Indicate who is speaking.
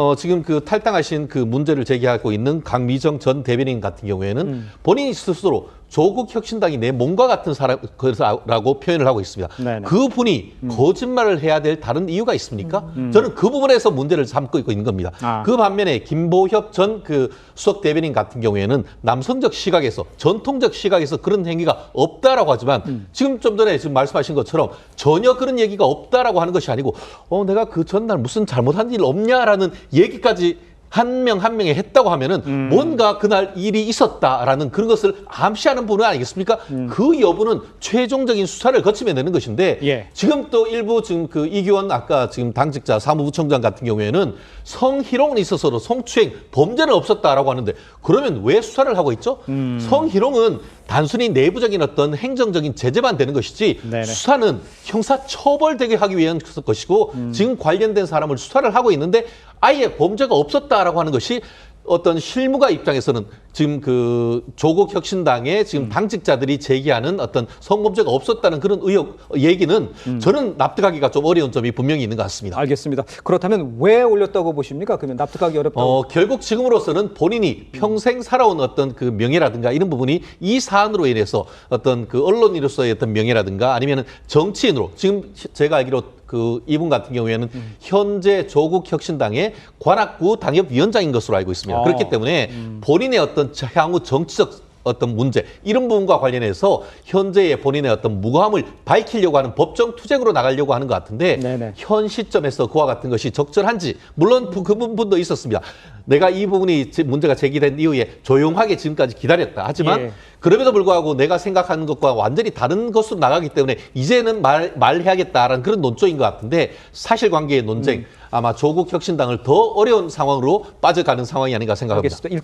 Speaker 1: 어, 지금 그 탈당하신 그 문제를 제기하고 있는 강미정 전 대변인 같은 경우에는
Speaker 2: 음.
Speaker 1: 본인이 스스로 조국 혁신당이 내 몸과 같은 사람라고 표현을 하고 있습니다.
Speaker 2: 네네. 음.
Speaker 1: 그 분이 거짓말을 해야 될 다른 이유가 있습니까? 저는 그 부분에서 문제를 삼고 있는 겁니다.
Speaker 2: 아.
Speaker 1: 그 반면에 김보협 전 그 수석 대변인 같은 경우에는 남성적 시각에서 전통적 시각에서 그런 행위가 없다라고 하지만
Speaker 2: 음.
Speaker 1: 지금 좀 전에 지금 말씀하신 것처럼 전혀 그런 얘기가 없다라고 하는 것이 아니고 어 내가 그 전날 무슨 잘못한 일 없냐라는 얘기까지 한 명한 명이 했다고 하면은
Speaker 2: 음.
Speaker 1: 뭔가 그날 일이 있었다라는 그런 것을 암시하는 부분 아니겠습니까? 그 여부는 최종적인 수사를 거치면 되는 것인데
Speaker 2: 음. 예.
Speaker 1: 지금 또 일부 지금 그 이규원 아까 지금 당직자 사무부총장 같은 경우에는 성희롱은 있어서도 성추행 범죄는 없었다라고 하는데 그러면 왜 수사를 하고 있죠?
Speaker 2: 음.
Speaker 1: 성희롱은 단순히 내부적인 어떤 행정적인 제재만 되는 것이지
Speaker 2: 네네.
Speaker 1: 수사는 형사 처벌되게 하기 위한 것이고
Speaker 2: 음.
Speaker 1: 지금 관련된 사람을 수사를 하고 있는데 아예 범죄가 없었다라고 하는 것이 어떤 실무가 입장에서는 지금 그 조국 혁신당의 지금
Speaker 2: 음.
Speaker 1: 당직자들이 제기하는 어떤 성범죄가 없었다는 그런 의혹 얘기는
Speaker 2: 음.
Speaker 1: 저는 납득하기가 좀 어려운 점이 분명히 있는 것 같습니다.
Speaker 2: 알겠습니다. 그렇다면 왜 올렸다고 보십니까? 그러면 납득하기 어렵다고.
Speaker 1: 어, 결국 지금으로서는 본인이 평생 살아온 어떤 그 명예라든가 이런 부분이 이 사안으로 인해서 어떤 그 언론인으로서의 어떤 명예라든가 아니면은 정치인으로 지금 제가 알기로 그 이분 같은 경우에는 현재 조국 혁신당의 관악구 당협위원장인 것으로 알고 있습니다.
Speaker 2: 아.
Speaker 1: 그렇기 때문에 본인의 어떤 향후 정치적 어떤 문제 이런 부분과 관련해서 현재의 본인의 어떤 무고함을 밝히려고 하는 법정 투쟁으로 나가려고 하는 것 같은데
Speaker 2: 네네.
Speaker 1: 현 시점에서 그와 같은 것이 적절한지 물론 그 부분도 있었습니다. 내가 이 부분이 제- 문제가 제기된 이후에 조용하게 지금까지 기다렸다. 하지만
Speaker 2: 예.
Speaker 1: 그럼에도 불구하고 내가 생각하는 것과 완전히 다른 것으로 나가기 때문에 이제는 말 말해야겠다라는 그런 논조인 것 같은데 사실관계의 논쟁 아마 조국 혁신당을 더 어려운 상황으로 빠져가는 상황이 아닌가 생각합니다.
Speaker 2: 알겠습니다.